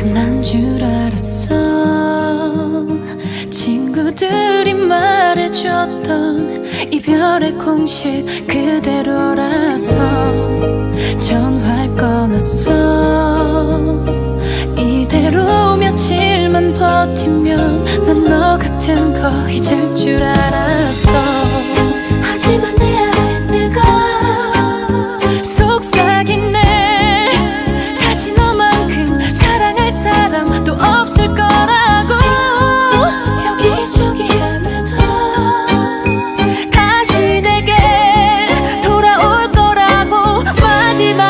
끝난 줄 알았어. 친구들이 말해줬던 이별의 공식 그대로라서 전화를 끊었어. 이대로 며칠만 버티면 난 너 같은 거 잊을 줄 알았어 마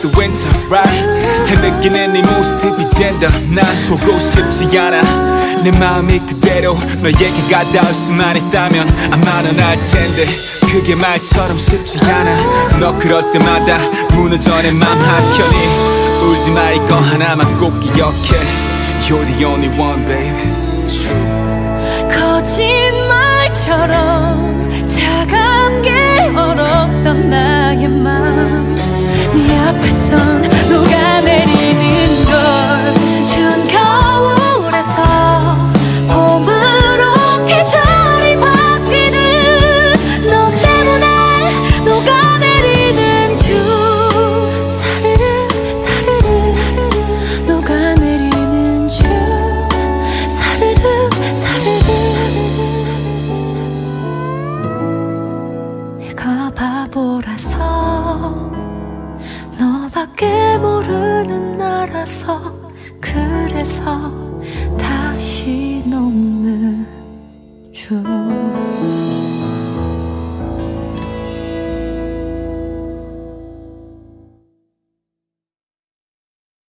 the winter, right? 느끼는 네 모습이 젠더 난 보고 싶지 않아. 내 마음이 그대로 너에게 가닿을 수만 있다면 아마 넌알 텐데 그게 말처럼 쉽지 않아. 너 그럴 때마다 무너져 내 맘 한켠이 울지 마. 이거 하나만 꼭 기억해. You're the only one, babe. It's true. 거짓 내가 바보라서 너밖에 모르는 나라서 그래서 다시 녹는 줄